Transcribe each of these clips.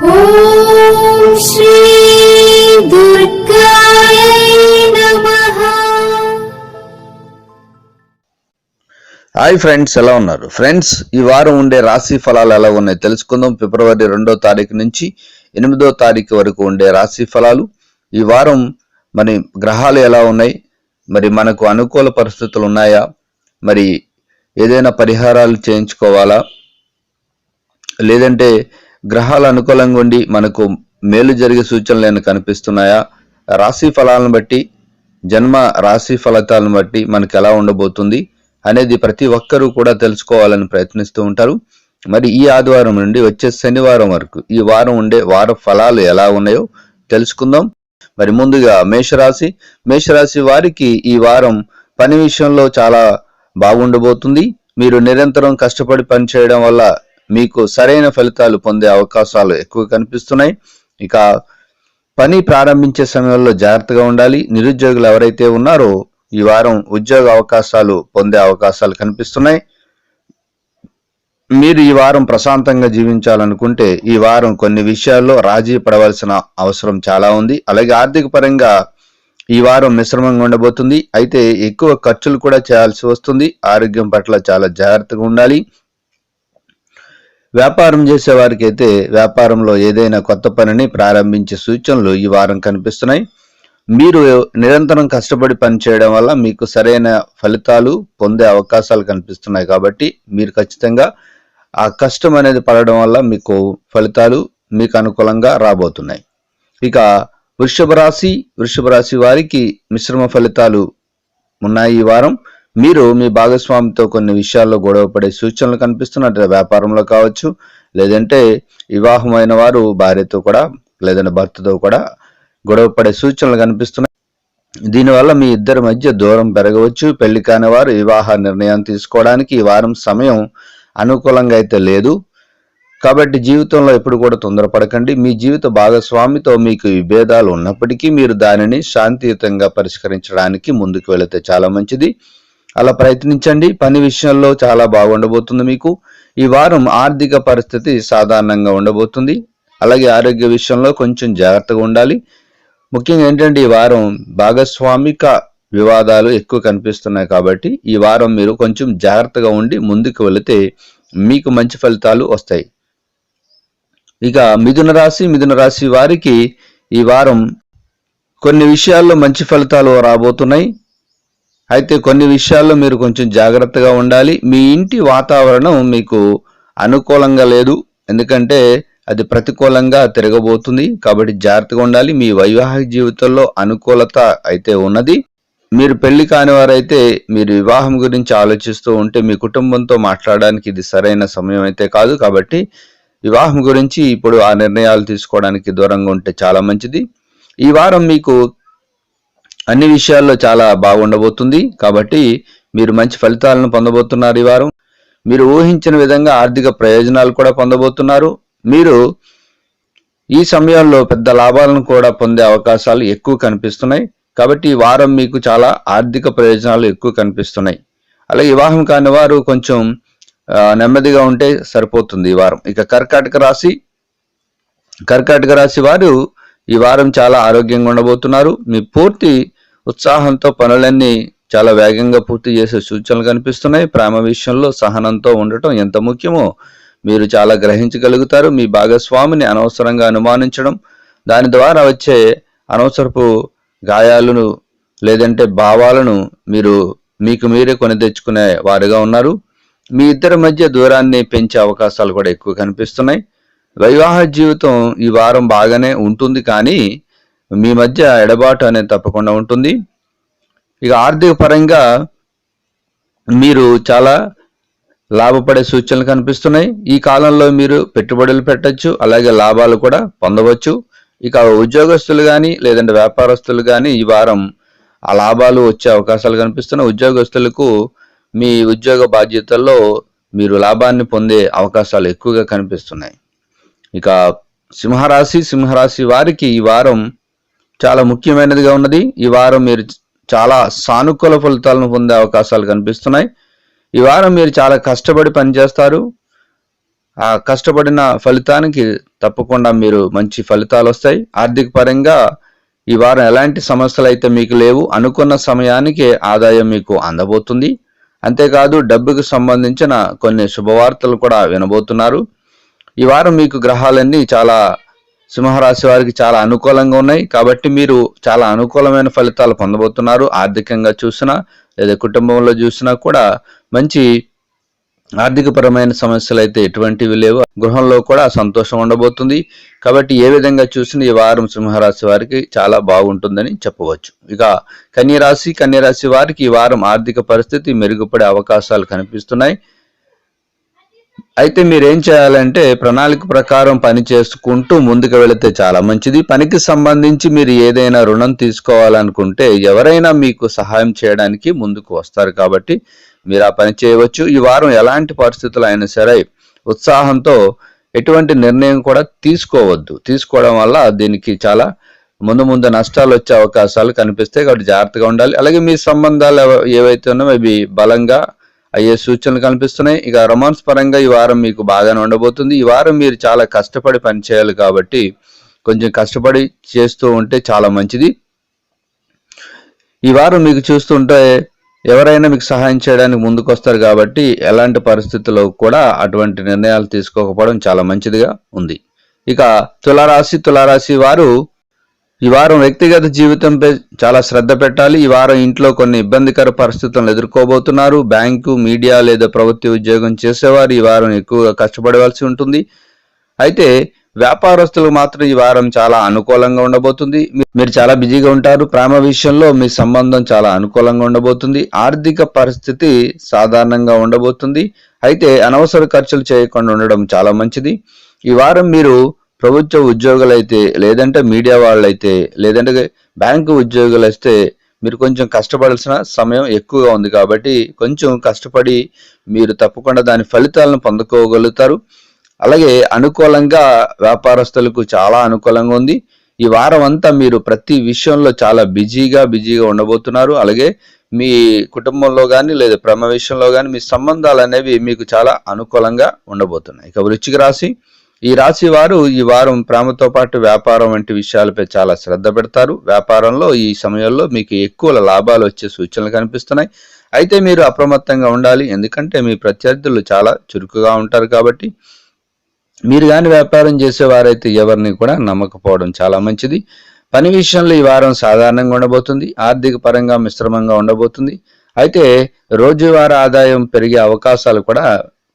Hi friends ఎలా ఉన్నారు? Friends ఈ వారం ఉండే రాశి ఫలాలు ఎలా ఉన్నాయి తెలుసుకుందాం. ఫిబ్రవరి రెండో తారీఖు నుంచి ఎనిమిదో తారీఖు వరకు ఉండే రాశి ఫలాలు. ఈ వారం మరి గ్రహాలు ఎలా ఉన్నాయి? మరి మనకు అనుకూల పరిస్థితులు ఉన్నాయా? మరి ఏదైనా పరిహారాలు చేయించుకోవాలా? లేదంటే గ్రహాలు అనుకూలంగా ఉండి మనకు మేలు జరిగే సూచనలు ఏమైనా కనిపిస్తున్నాయా? రాశి ఫలాలను బట్టి జన్మ రాశి ఫలితాలను బట్టి మనకు ఎలా ఉండబోతుంది అనేది ప్రతి ఒక్కరూ కూడా తెలుసుకోవాలని ప్రయత్నిస్తూ ఉంటారు. మరి ఈ ఆదివారం నుండి వచ్చే శనివారం వరకు ఈ వారం ఉండే వార ఫలాలు ఎలా ఉన్నాయో తెలుసుకుందాం. మరి ముందుగా మేషరాశి. మేషరాశి వారికి ఈ వారం పని విషయంలో చాలా బాగుండబోతుంది. మీరు నిరంతరం కష్టపడి పనిచేయడం వల్ల మీకు సరైన ఫలితాలు పొందే అవకాశాలు ఎక్కువ కనిపిస్తున్నాయి. ఇక పని ప్రారంభించే సమయంలో జాగ్రత్తగా ఉండాలి. నిరుద్యోగులు ఎవరైతే ఉన్నారో ఈ వారం ఉద్యోగ అవకాశాలు పొందే అవకాశాలు కనిపిస్తున్నాయి. మీరు ఈ వారం ప్రశాంతంగా జీవించాలనుకుంటే ఈ వారం కొన్ని విషయాల్లో రాజీ పడవలసిన అవసరం చాలా ఉంది. అలాగే ఆర్థిక పరంగా ఈ వారం మిశ్రమంగా ఉండబోతుంది. అయితే ఎక్కువ ఖర్చులు కూడా చేయాల్సి వస్తుంది. ఆరోగ్యం పట్ల చాలా జాగ్రత్తగా ఉండాలి. వ్యాపారం చేసే వారికి అయితే వ్యాపారంలో ఏదైనా కొత్త పనిని ప్రారంభించే సూచనలు ఈ వారం కనిపిస్తున్నాయి. మీరు నిరంతరం కష్టపడి పనిచేయడం వల్ల మీకు సరైన ఫలితాలు పొందే అవకాశాలు కనిపిస్తున్నాయి కాబట్టి మీరు ఖచ్చితంగా ఆ కష్టం అనేది పడడం వల్ల మీకు ఫలితాలు మీకు అనుకూలంగా రాబోతున్నాయి. ఇక వృషభ రాశి వృషభ రాశి వారికి మిశ్రమ ఫలితాలు ఉన్నాయి ఈ వారం. మీరు మీ భాగస్వామితో కొన్ని విషయాల్లో గొడవ పడే సూచనలు కనిపిస్తున్నట్టు వ్యాపారంలో కావచ్చు లేదంటే వివాహమైన వారు భార్యతో కూడా లేదంటే భర్తతో కూడా గొడవ పడే సూచనలు కనిపిస్తున్నాయి. దీనివల్ల మీ ఇద్దరి మధ్య దూరం పెరగవచ్చు. పెళ్ళి కాని వారు వివాహ నిర్ణయం తీసుకోవడానికి ఈ వారం సమయం అనుకూలంగా అయితే లేదు. కాబట్టి జీవితంలో ఎప్పుడు కూడా తొందరపడకండి. మీ జీవిత భాగస్వామితో మీకు విభేదాలు ఉన్నప్పటికీ మీరు దానిని శాంతియుతంగా పరిష్కరించడానికి ముందుకు వెళితే చాలా మంచిది. అలా ప్రయత్నించండి. పని విషయంలో చాలా బాగుండబోతుంది మీకు. ఈ వారం ఆర్థిక పరిస్థితి సాధారణంగా ఉండబోతుంది. అలాగే ఆరోగ్య విషయంలో కొంచెం జాగ్రత్తగా ఉండాలి. ముఖ్యంగా ఏంటంటే ఈ వారం భాగస్వామిక వివాదాలు ఎక్కువ కనిపిస్తున్నాయి కాబట్టి ఈ వారం మీరు కొంచెం జాగ్రత్తగా ఉండి ముందుకు వెళితే మీకు మంచి ఫలితాలు వస్తాయి. ఇక మిథున రాశి మిథున రాశి వారికి ఈ వారం కొన్ని విషయాల్లో మంచి ఫలితాలు రాబోతున్నాయి. అయితే కొన్ని విషయాల్లో మీరు కొంచెం జాగ్రత్తగా ఉండాలి. మీ ఇంటి వాతావరణం మీకు అనుకూలంగా లేదు. ఎందుకంటే అది ప్రతికూలంగా తిరగబోతుంది. కాబట్టి జాగ్రత్తగా ఉండాలి. మీ వైవాహిక జీవితంలో అనుకూలత అయితే ఉన్నది. మీరు పెళ్ళి కాని వారైతే మీరు వివాహం గురించి ఆలోచిస్తూ ఉంటే మీ కుటుంబంతో మాట్లాడడానికి ఇది సరైన సమయం అయితే కాదు. కాబట్టి వివాహం గురించి ఇప్పుడు ఆ నిర్ణయాలు తీసుకోవడానికి దూరంగా ఉంటే చాలా మంచిది. ఈ వారం మీకు అన్ని విషయాల్లో చాలా బాగుండబోతుంది. కాబట్టి మీరు మంచి ఫలితాలను పొందబోతున్నారు ఈ వారం. మీరు ఊహించిన విధంగా ఆర్థిక ప్రయోజనాలు కూడా పొందబోతున్నారు. మీరు ఈ సమయంలో పెద్ద లాభాలను కూడా పొందే అవకాశాలు ఎక్కువ కనిపిస్తున్నాయి. కాబట్టి ఈ వారం మీకు చాలా ఆర్థిక ప్రయోజనాలు ఎక్కువ కనిపిస్తున్నాయి. అలాగే వివాహం కాని వారు కొంచెం నెమ్మదిగా ఉంటే సరిపోతుంది ఈ వారం. ఇక కర్కాటక రాశి కర్కాటక రాశి వారు ఈ వారం చాలా ఆరోగ్యంగా ఉండబోతున్నారు. మీ పూర్తి ఉత్సాహంతో పనులన్నీ చాలా వేగంగా పూర్తి చేసే సూచనలు కనిపిస్తున్నాయి. ప్రేమ విషయంలో సహనంతో ఉండటం ఎంత ముఖ్యమో మీరు చాలా గ్రహించగలుగుతారు. మీ భాగస్వామిని అనవసరంగా అనుమానించడం దాని ద్వారా వచ్చే అనవసరపు గాయాలను లేదంటే భావాలను మీరు మీకు మీరే కొని తెచ్చుకునే వారుగా ఉన్నారు. మీ ఇద్దరి మధ్య దూరాన్ని పెంచే అవకాశాలు కూడా ఎక్కువ కనిపిస్తున్నాయి. వైవాహ జీవితం ఈ వారం బాగానే ఉంటుంది కానీ మీ మధ్య ఎడబాటు అనేది తప్పకుండా ఉంటుంది. ఇక ఆర్థిక పరంగా మీరు చాలా లాభపడే సూచనలు కనిపిస్తున్నాయి. ఈ కాలంలో మీరు పెట్టుబడులు పెట్టచ్చు అలాగే లాభాలు కూడా పొందవచ్చు. ఇక ఉద్యోగస్తులు కానీ లేదంటే వ్యాపారస్తులు కానీ ఈ వారం ఆ లాభాలు వచ్చే అవకాశాలు కనిపిస్తున్నాయి. ఉద్యోగస్తులకు మీ ఉద్యోగ బాధ్యతల్లో మీరు లాభాన్ని పొందే అవకాశాలు ఎక్కువగా కనిపిస్తున్నాయి. ఇక సింహరాశి సింహరాశి వారికి ఈ వారం చాలా ముఖ్యమైనదిగా ఉన్నది. ఈ వారం మీరు చాలా సానుకూల ఫలితాలను పొందే అవకాశాలు కనిపిస్తున్నాయి. ఈ వారం మీరు చాలా కష్టపడి పనిచేస్తారు. ఆ కష్టపడిన ఫలితానికి తప్పకుండా మీరు మంచి ఫలితాలు వస్తాయి. ఆర్థిక పరంగా ఈ వారం ఎలాంటి సమస్యలు అయితే మీకు లేవు అనుకున్న సమయానికి ఆదాయం మీకు అందబోతుంది. అంతేకాదు డబ్బుకు సంబంధించిన కొన్ని శుభవార్తలు కూడా వినబోతున్నారు. ఈ వారం మీకు గ్రహాలన్నీ చాలా సింహరాశి వారికి చాలా అనుకూలంగా ఉన్నాయి. కాబట్టి మీరు చాలా అనుకూలమైన ఫలితాలు పొందబోతున్నారు. ఆర్థికంగా చూసినా లేదా కుటుంబంలో చూసినా కూడా మంచి ఆర్థికపరమైన సమస్యలు అయితే ఎటువంటివి లేవు. గృహంలో కూడా సంతోషం ఉండబోతుంది. కాబట్టి ఏ విధంగా చూసినా ఈ వారం సింహరాశి వారికి చాలా బాగుంటుందని చెప్పవచ్చు. ఇక కన్యరాశి కన్యరాశి వారికి ఈ వారం ఆర్థిక పరిస్థితి మెరుగుపడే అవకాశాలు కనిపిస్తున్నాయి. అయితే మీరు ఏం చేయాలంటే ప్రణాళిక ప్రకారం పని చేసుకుంటూ ముందుకు వెళితే చాలా మంచిది. పనికి సంబంధించి మీరు ఏదైనా రుణం తీసుకోవాలనుకుంటే ఎవరైనా మీకు సహాయం చేయడానికి ముందుకు వస్తారు కాబట్టి మీరు ఆ పని చేయవచ్చు. ఈ వారం ఎలాంటి పరిస్థితులు అయినా సరే ఉత్సాహంతో ఎటువంటి నిర్ణయం కూడా తీసుకోవద్దు. తీసుకోవడం వల్ల దీనికి చాలా ముందు ముందు నష్టాలు వచ్చే అవకాశాలు కనిపిస్తాయి కాబట్టి జాగ్రత్తగా ఉండాలి. అలాగే మీ సంబంధాలు ఏవైతే ఉన్నాయో అవి బలంగా అయ్యే సూచనలు కనిపిస్తున్నాయి. ఇక రొమాన్స్ పరంగా ఈ వారం మీకు బాగానే ఉండబోతుంది. ఈ వారం మీరు చాలా కష్టపడి పని చేయాలి కాబట్టి కొంచెం కష్టపడి చేస్తూ ఉంటే చాలా మంచిది. ఈ వారం మీకు చూస్తుంటే ఎవరైనా మీకు సహాయం చేయడానికి ముందుకొస్తారు కాబట్టి ఎలాంటి పరిస్థితుల్లో కూడా అటువంటి నిర్ణయాలు తీసుకోకపోవడం చాలా మంచిదిగా ఉంది. ఇక తులారాశి తులారాశి వారు ఈ వారం వ్యక్తిగత జీవితంపై చాలా శ్రద్ధ పెట్టాలి. ఈ వారం ఇంట్లో కొన్ని ఇబ్బందికర పరిస్థితులను ఎదుర్కోబోతున్నారు. బ్యాంకు మీడియా లేదా ప్రభుత్వ ఉద్యోగం చేసేవారు ఈ వారం ఎక్కువగా కష్టపడవలసి ఉంటుంది. అయితే వ్యాపారస్తులకు మాత్రం ఈ వారం చాలా అనుకూలంగా ఉండబోతుంది. మీరు చాలా బిజీగా ఉంటారు. ప్రేమ విషయంలో మీ సంబంధం చాలా అనుకూలంగా ఉండబోతుంది. ఆర్థిక పరిస్థితి సాధారణంగా ఉండబోతుంది. అయితే అనవసర ఖర్చులు చేయకుండా ఉండడం చాలా మంచిది. ఈ వారం మీరు ప్రభుత్వ ఉద్యోగులైతే లేదంటే మీడియా వాళ్ళైతే లేదంటే బ్యాంకు ఉద్యోగులు వస్తే మీరు కొంచెం కష్టపడాల్సిన సమయం ఎక్కువగా ఉంది కాబట్టి కొంచెం కష్టపడి మీరు తప్పకుండా దాని ఫలితాలను పొందుకోగలుగుతారు. అలాగే అనుకూలంగా వ్యాపారస్తులకు చాలా అనుకూలంగా ఉంది. ఈ వారం అంతా మీరు ప్రతి విషయంలో చాలా బిజీగా బిజీగా ఉండబోతున్నారు. అలాగే మీ కుటుంబంలో కానీ లేదా ప్రేమ విషయంలో కానీ మీ సంబంధాలు అనేవి మీకు చాలా అనుకూలంగా ఉండబోతున్నాయి. ఇక వృచ్చిక రాశి ఈ రాశి వారు ఈ వారం ప్రేమతో పాటు వ్యాపారం వంటి విషయాలపై చాలా శ్రద్ధ పెడతారు. వ్యాపారంలో ఈ సమయంలో మీకు ఎక్కువ లాభాలు వచ్చే సూచనలు కనిపిస్తున్నాయి. అయితే మీరు అప్రమత్తంగా ఉండాలి. ఎందుకంటే మీ ప్రత్యర్థులు చాలా చురుకుగా ఉంటారు కాబట్టి మీరు కానీ వ్యాపారం చేసేవారైతే ఎవరిని కూడా నమ్మకపోవడం చాలా మంచిది. పని విషయంలో ఈ వారం సాధారణంగా ఉండబోతుంది. ఆర్థిక పరంగా మిశ్రమంగా ఉండబోతుంది. అయితే రోజువారీ ఆదాయం పెరిగే అవకాశాలు కూడా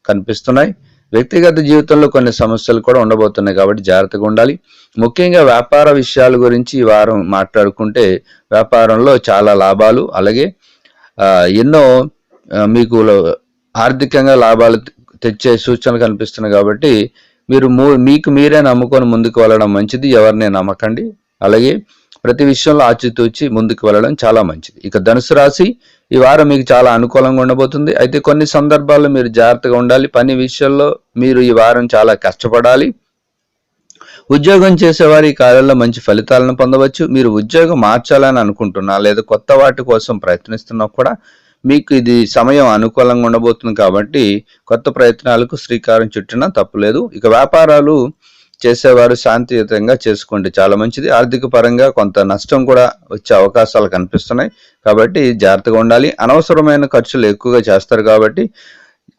కనిపిస్తున్నాయి. వ్యక్తిగత జీవితంలో కొన్ని సమస్యలు కూడా ఉండబోతున్నాయి కాబట్టి జాగ్రత్తగా ఉండాలి. ముఖ్యంగా వ్యాపార విషయాల గురించి ఈ వారం మాట్లాడుకుంటే వ్యాపారంలో చాలా లాభాలు అలాగే ఎన్నో మీకు ఆర్థికంగా లాభాలు తెచ్చే సూచనలు కనిపిస్తున్నాయి కాబట్టి మీరు మీకు మీరే నమ్ముకొని ముందుకు వెళ్ళడం మంచిది ఎవరిని నమ్మకండి. అలాగే ప్రతి విషయంలో ఆచితూచి ముందుకు వెళ్ళడం చాలా మంచిది. ఇక ధనుసు రాశి ఈ వారం మీకు చాలా అనుకూలంగా ఉండబోతుంది. అయితే కొన్ని సందర్భాల్లో మీరు జాగ్రత్తగా ఉండాలి. పని విషయంలో మీరు ఈ వారం చాలా కష్టపడాలి. ఉద్యోగం చేసేవారు ఈ కాలంలో మంచి ఫలితాలను పొందవచ్చు. మీరు ఉద్యోగం మార్చాలని అనుకుంటున్నా లేదా కొత్త వాటి కోసం ప్రయత్నిస్తున్నా కూడా మీకు ఇది సమయం అనుకూలంగా ఉండబోతుంది కాబట్టి కొత్త ప్రయత్నాలకు శ్రీకారం చుట్టినా తప్పులేదు. ఇక వ్యాపారాలు చేసేవారు శాంతియుతంగా చేసుకోండి. చాలా మంచిది. ఆర్థిక పరంగా కొంత నష్టం కూడా వచ్చే అవకాశాలు కనిపిస్తున్నాయి. కాబట్టి జాగ్రత్తగా ఉండాలి. అనవసరమైన ఖర్చులు ఎక్కువగా చేస్తారు కాబట్టి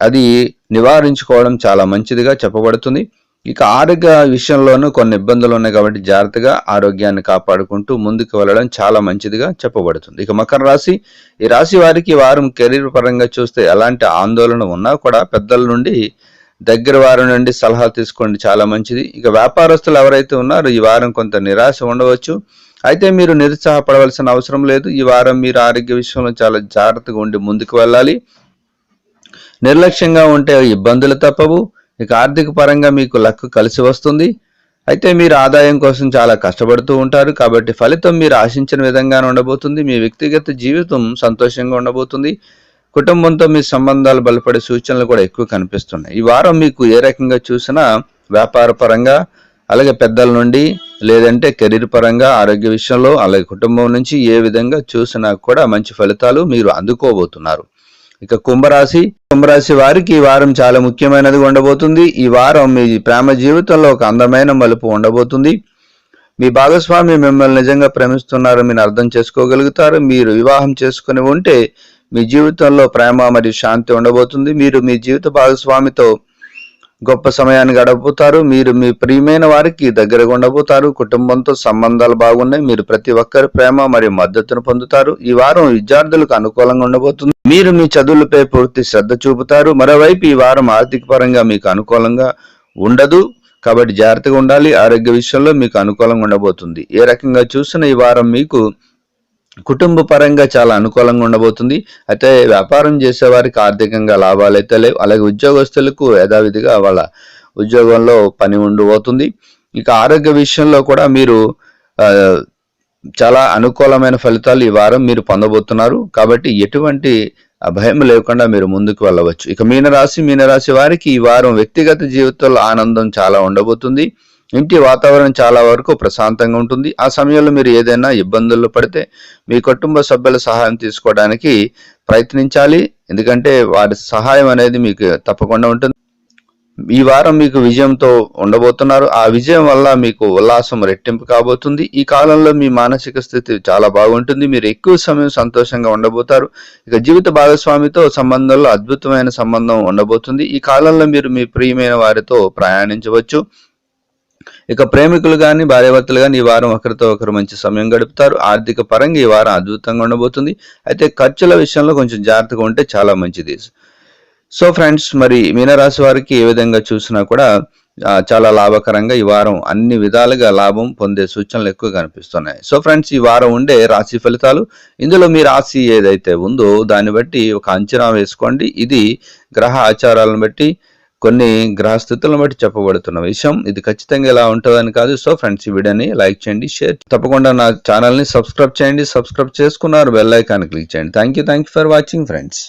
అది నివారించుకోవడం చాలా మంచిదిగా చెప్పబడుతుంది. ఇక ఆరోగ్య విషయంలోనూ కొన్ని ఇబ్బందులు ఉన్నాయి కాబట్టి జాగ్రత్తగా ఆరోగ్యాన్ని కాపాడుకుంటూ ముందుకు వెళ్ళడం చాలా మంచిదిగా చెప్పబడుతుంది. ఇక మకర రాశి ఈ రాశి వారికి వారం కెరీర్ పరంగా చూస్తే ఎలాంటి ఆందోళన ఉన్నా కూడా పెద్దల నుండి దగ్గర వారి నుండి సలహా తీసుకోండి చాలా మంచిది. ఇక వ్యాపారస్తులు ఎవరైతే ఉన్నారో ఈ వారం కొంత నిరాశ ఉండవచ్చు. అయితే మీరు నిరుత్సాహపడవలసిన అవసరం లేదు. ఈ వారం మీరు ఆరోగ్య విషయంలో చాలా జాగ్రత్తగా ఉండి ముందుకు వెళ్ళాలి. నిర్లక్ష్యంగా ఉంటే ఇబ్బందులు తప్పవు. ఇక ఆర్థిక పరంగా మీకు లక్ కలిసి వస్తుంది. అయితే మీరు ఆదాయం కోసం చాలా కష్టపడుతూ ఉంటారు. కాబట్టి ఫలితం మీరు ఆశించిన విధంగానే ఉండబోతుంది. మీ వ్యక్తిగత జీవితం సంతోషంగా ఉండబోతుంది. కుటుంబంతో మీ సంబంధాలు బలపడే సూచనలు కూడా ఎక్కువ కనిపిస్తున్నాయి. ఈ వారం మీకు ఏ రకంగా చూసినా వ్యాపార పరంగా అలాగే పెద్దల నుండి లేదంటే కెరీర్ పరంగా ఆరోగ్య విషయంలో అలాగే కుటుంబం నుంచి ఏ విధంగా చూసినా కూడా మంచి ఫలితాలు మీరు అందుకోబోతున్నారు. ఇక కుంభరాశి కుంభరాశి వారికి ఈ వారం చాలా ముఖ్యమైనది ఉండబోతుంది. ఈ వారం మీ ప్రేమ జీవితంలో ఒక అందమైన మలుపు ఉండబోతుంది. మీ భాగస్వామి మిమ్మల్ని నిజంగా ప్రేమిస్తున్నారు మీరు అర్థం చేసుకోగలుగుతారు. మీరు వివాహం చేసుకుని ఉంటే మీ జీవితంలో ప్రేమ మరియు శాంతి ఉండబోతుంది. మీరు మీ జీవిత భాగస్వామితో గొప్ప సమయాన్ని గడపబోతారు. మీరు మీ ప్రియమైన వారికి దగ్గరగా ఉండబోతారు. కుటుంబంతో సంబంధాలు బాగున్నాయి. మీరు ప్రతి ఒక్కరి ప్రేమ మరియు మద్దతును పొందుతారు. ఈ వారం విద్యార్థులకు అనుకూలంగా ఉండబోతుంది. మీరు మీ చదువులపై పూర్తి శ్రద్ధ చూపుతారు. మరోవైపు ఈ వారం ఆర్థిక పరంగా మీకు అనుకూలంగా ఉండదు. కాబట్టి జాగ్రత్తగా ఉండాలి. ఆరోగ్య విషయంలో మీకు అనుకూలంగా ఉండబోతుంది. ఏ రకంగా చూసిన ఈ వారం మీకు కుటుంబ పరంగా చాలా అనుకూలంగా ఉండబోతుంది. అయితే వ్యాపారం చేసే వారికి ఆర్థికంగా లాభాలు అయితే లేవు. అలాగే ఉద్యోగస్తులకు యథావిధిగా వాళ్ళ ఉద్యోగంలో పని ఉండిపోతుంది. ఇక ఆరోగ్య విషయంలో కూడా మీరు చాలా అనుకూలమైన ఫలితాలు ఈ వారం మీరు పొందబోతున్నారు. కాబట్టి ఎటువంటి భయం లేకుండా మీరు ముందుకు వెళ్ళవచ్చు. ఇక మీనరాశి మీనరాశి వారికి ఈ వారం వ్యక్తిగత జీవితంలో ఆనందం చాలా ఉండబోతుంది. ఇంటి వాతావరణం చాలా వరకు ప్రశాంతంగా ఉంటుంది. ఆ సమయంలో మీరు ఏదైనా ఇబ్బందుల్లో పడితే మీ కుటుంబ సభ్యుల సహాయం తీసుకోవడానికి ప్రయత్నించాలి. ఎందుకంటే వారి సహాయం అనేది మీకు తప్పకుండా ఉంటుంది. ఈ వారం మీకు విజయంతో ఉండబోతున్నారు. ఆ విజయం వల్ల మీకు ఉల్లాసం రెట్టింపు కాబోతుంది. ఈ కాలంలో మీ మానసిక స్థితి చాలా బాగుంటుంది. మీరు ఎక్కువ సమయం సంతోషంగా ఉండబోతారు. ఇక జీవిత భాగస్వామితో సంబంధంలో అద్భుతమైన సంబంధం ఉండబోతుంది. ఈ కాలంలో మీరు మీ ప్రియమైన వారితో ప్రయాణించవచ్చు. ఇక ప్రేమికులు కానీ భార్యాభర్తలు కానీ ఈ వారం ఒకరితో ఒకరు మంచి సమయం గడుపుతారు. ఆర్థిక పరంగా ఈ వారం అద్భుతంగా ఉండబోతుంది. అయితే ఖర్చుల విషయంలో కొంచెం జాగ్రత్తగా ఉంటే చాలా మంచిది. సో ఫ్రెండ్స్ మరి మీనరాశి వారికి ఏ విధంగా చూసినా కూడా చాలా లాభకరంగా ఈ వారం అన్ని విధాలుగా లాభం పొందే సూచనలు ఎక్కువ కనిపిస్తున్నాయి. సో ఫ్రెండ్స్ ఈ వారం ఉండే రాశి ఫలితాలు ఇందులో మీ రాశి ఏదైతే ఉందో దాన్ని బట్టి ఒక అంచనా వేసుకోండి. ఇది గ్రహ ఆచారాలను బట్టి కొన్ని గ్రహస్థితులను బట్టి చెప్పబడుతున్న విషయం. ఇది ఖచ్చితంగా ఇలా ఉంటుందని కాదు. సో ఫ్రెండ్స్ ఈ వీడియోని లైక్ చేయండి షేర్ తప్పకుండా నా ఛానల్ని సబ్స్క్రైబ్ చేయండి. సబ్స్క్రైబ్ చేసుకున్నారు బెల్ ఐకాన్ క్లిక్ చేయండి. Thank you thank you for watching friends.